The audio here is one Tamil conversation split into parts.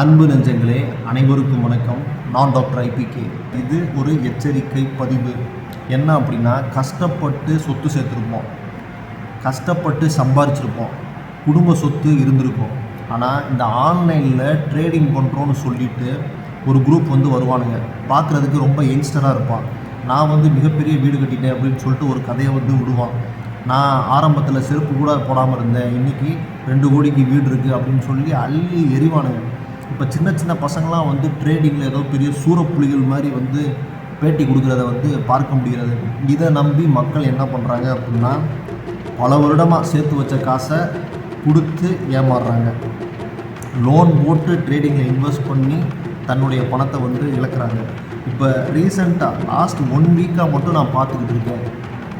அன்பு நெஞ்சங்களே அனைவருக்கும் வணக்கம். நான் டாக்டர் ஐபிகே. இது ஒரு எச்சரிக்கை பதிவு. என்ன அப்படின்னா கஷ்டப்பட்டு சொத்து சேர்த்துருப்போம். கஷ்டப்பட்டு சம்பாரிச்சிருப்போம். குடும்ப சொத்து இருந்திருக்கும். ஆனால் இந்த ஆன்லைனில் ட்ரேடிங் பண்ணுறோன்னு சொல்லிட்டு ஒரு குரூப் வந்து வருவானுங்க. பார்க்குறதுக்கு ரொம்ப யங்ஸ்டராக இருப்பான். நான் வந்து மிகப்பெரிய வீடு கட்டிட்டேன் அப்படின்னு சொல்லிட்டு ஒரு கதையை வந்து விடுவான். நான் ஆரம்பத்தில் செருப்பு கூட போடாமல் இருந்தேன். இன்றைக்கி ரெண்டு கோடிக்கு வீடு இருக்குது அப்படின்னு சொல்லி அள்ளி எரிவானுங்க இப்போ சின்ன சின்ன பசங்களாம் வந்து ட்ரேடிங்கில் ஏதோ பெரிய சூறப்புலிகள் மாதிரி வந்து பேட்டி கொடுக்குறத வந்து பார்க்க முடிகிறது. இதை நம்பி மக்கள் என்ன பண்ணுறாங்க அப்படின்னா பல வருடமாக சேர்த்து வச்ச காசை கொடுத்து ஏமாறுறாங்க. லோன் போட்டு ட்ரேடிங்கில் இன்வெஸ்ட் பண்ணி தன்னுடைய பணத்தை வந்து இழக்கிறாங்க. இப்போ ரீசெண்டாக லாஸ்ட் ஒன் வீக்காக மட்டும் நான் பார்த்துக்கிட்டு இருக்கேன்.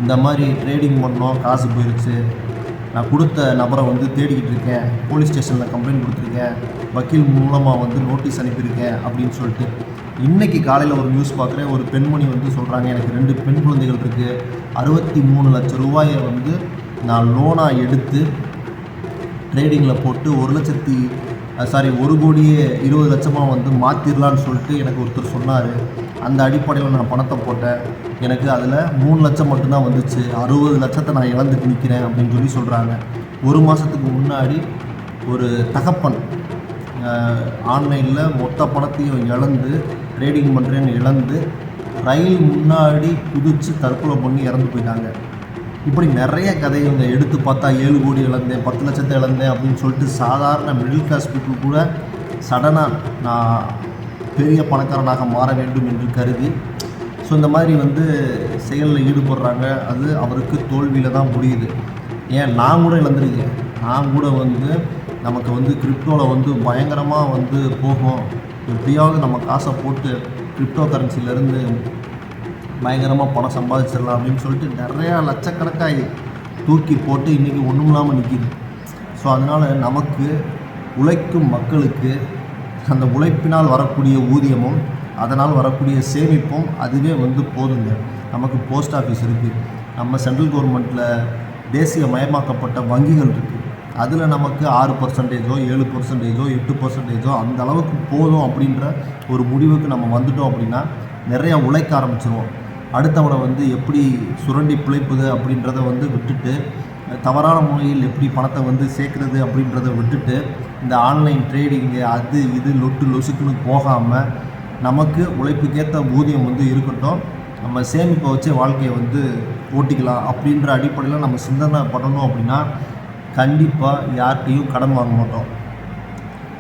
இந்த மாதிரி ட்ரேடிங் பண்ணோம் காசு போயிடுச்சு நான் கொடுத்த நபரை வந்து தேடிக்கிட்டு இருக்கேன். போலீஸ் ஸ்டேஷனில் கம்ப்ளைண்ட் கொடுத்துருக்கேன். வக்கீல் மூலமாக வந்து நோட்டீஸ் அனுப்பியிருக்கேன் அப்படின்னு சொல்லிட்டு. இன்றைக்கி காலையில் ஒரு நியூஸ் பார்க்குறேன். ஒரு பெண்மணி வந்து சொல்கிறாங்க எனக்கு ரெண்டு பெண் குழந்தைகள் இருக்குது அறுபத்தி மூணு லட்சம் ரூபாயை வந்து நான் லோனாக எடுத்து ட்ரேடிங்கில் போட்டு ஒரு லட்சத்தி சாரி ஒரு கோடியே இருபது லட்சமாக வந்து மாற்றிடலான்னு சொல்லிட்டு எனக்கு ஒருத்தர் சொன்னார். அந்த அடிப்படையில் நான் பணத்தை போட்டேன். எனக்கு அதில் மூணு லட்சம் மட்டும்தான் வந்துச்சு. அறுபது லட்சத்தை நான் இழந்துட்டு நிற்கிறேன் அப்படின்னு சொல்லி சொல்கிறாங்க ஒரு மாதத்துக்கு முன்னாடி ஒரு தகப்பன் ஆன்லைனில் மொத்த பணத்தையும் இழந்து ட்ரேடிங் பண்ணுறேன்னு இழந்து ரயில் முன்னாடி குதித்து தற்கொலை பண்ணி இறந்து போயிட்டாங்க. இப்படி நிறைய கதையை இவங்க எடுத்து பார்த்தா ஏழு கோடி இழந்தேன் பத்து லட்சத்தை இழந்தேன் அப்படின்னு சொல்லிட்டு சாதாரண மிடில் கிளாஸ் பீப்புள் கூட சடனாக நான் பெரிய பணக்காரனாக மாற வேண்டும் என்று கருதி ஸோ இந்த மாதிரி வந்து செயலில் ஈடுபடுறாங்க. அது அவருக்கு தோல்வியில் தான் முடியுது. ஏன்? நான் கூட இழந்துருக்கேன். நான் கூட வந்து நமக்கு வந்து கிரிப்டோவில் வந்து பயங்கரமாக வந்து போகும். எப்படியாவது நம்ம காசை போட்டு கிரிப்டோ கரன்சிலேருந்து பயங்கரமாக பணம் சம்பாதிச்சிடலாம் அப்படின்னு சொல்லிட்டு நிறையா லட்சக்கணக்காக தூக்கி போட்டு இன்றைக்கி ஒன்றும் இல்லாமல் நிற்கிது ஸோ அதனால் நமக்கு உழைக்கும் மக்களுக்கு அந்த உழைப்பினால் வரக்கூடிய ஊதியமும் அதனால் வரக்கூடிய சேமிப்பும் அதுவே வந்து போதுங்க. நமக்கு போஸ்ட் ஆஃபீஸ் இருக்குது நம்ம சென்ட்ரல் கவர்மெண்ட்டில் தேசிய மயமாக்கப்பட்ட வங்கிகள் இருக்குது அதில் நமக்கு ஆறு பர்சன்டேஜோ ஏழு பர்சன்டேஜோ எட்டு பர்சன்டேஜோ அந்த அளவுக்கு போதும் அப்படின்ற ஒரு முடிவுக்கு நம்ம வந்துட்டோம் அப்படின்னா நிறையா உழைக்க ஆரம்பிச்சிருவோம். அடுத்தவனை வந்து எப்படி சுரண்டி பிழைப்புது அப்படின்றத வந்து விட்டுட்டு தவறான முறையில் எப்படி பணத்தை வந்து சேர்க்குறது அப்படின்றத விட்டுட்டு இந்த ஆன்லைன் ட்ரேடிங்கு அது இது லொட்டு லொசுக்குன்னு போகாமல் நமக்கு உழைப்புக்கேற்ற ஊதியம் வந்து இருக்கட்டும். நம்ம சேமிப்பை வச்சே வாழ்க்கையை வந்து ஓட்டிக்கலாம் அப்படின்ற அடிப்படையில் நம்ம சிந்தனை பண்ணணும் அப்படின்னா கண்டிப்பாக யார்கிட்டையும் கடன் வாங்க மாட்டோம்.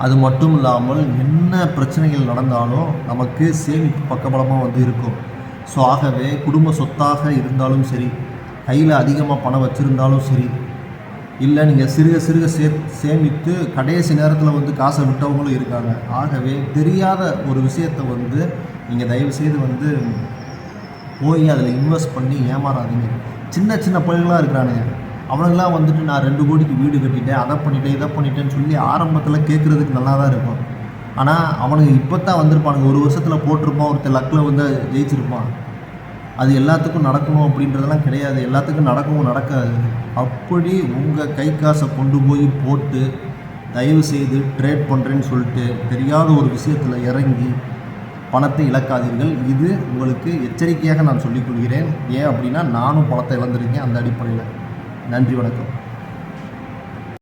அது மட்டும் இல்லாமல் என்ன பிரச்சனைகள் நடந்தாலும் நமக்கு சேமிப்பு பக்கபலமாக வந்து இருக்கும். ஸோ ஆகவே குடும்ப சொத்தாக இருந்தாலும் சரி கையில் அதிகமாக பணம் வச்சுருந்தாலும் சரி இல்லை நீங்கள் சிறுக சிறுக சே சேமித்து கடைசி நேரத்தில் வந்து காசை விட்டவங்களும் இருக்காங்க. ஆகவே தெரியாத ஒரு விஷயத்தை வந்து நீங்கள் தயவுசெய்து வந்து போய் அதில் இன்வெஸ்ட் பண்ணி ஏமாறாதீங்க. சின்ன சின்ன பள்ளிகளாக இருக்கிறானுங்க. அவனுங்களாம் வந்துட்டு நான் ரெண்டு கோடிக்கு வீடு கட்டிட்டேன் அதை பண்ணிட்டேன் இதை பண்ணிட்டேன்னு சொல்லி ஆரம்பத்தில் கேட்குறதுக்கு நல்லா தான் இருக்கும். ஆனால் அவனுங்க இப்போ தான் வந்திருப்பானுங்க. ஒரு வருஷத்தில் போட்டிருப்பான் ஒருத்தர் லக்கில் வந்து ஜெயிச்சிருப்பான். அது எல்லாத்துக்கும் நடக்கணும் அப்படின்றதெல்லாம் கிடையாது. எல்லாத்துக்கும் நடக்கவும் நடக்காது. அப்படி உங்கள் கை காசை கொண்டு போய் போட்டு தயவு செய்து ட்ரேட் பண்ணுறேன்னு சொல்லிட்டு தெரியாத ஒரு விஷயத்தில் இறங்கி பணத்தை இழக்காதீர்கள். இது உங்களுக்கு எச்சரிக்கையாக நான் சொல்லிக்கொள்கிறேன் ஏன் அப்படின்னா நானும் பணத்தை இழந்திருக்கேன் அந்த அடிப்படையில். நன்றி வணக்கம்.